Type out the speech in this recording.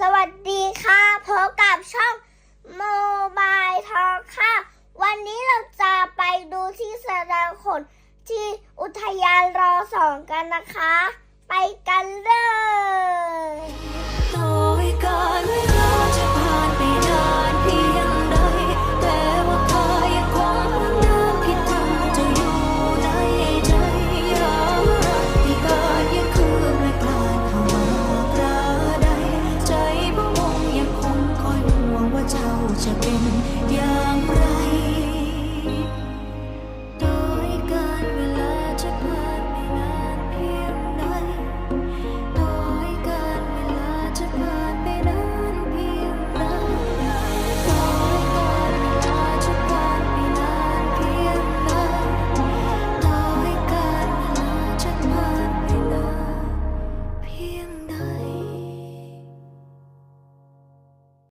สวัสดีค่ะพบกับช่องโมบายทอค่ะ วันนี้เราจะไปดูที่แสดงขนที่อุทยานรอสองกันนะคะ ไปกันเลย จะเป็นอย่างไร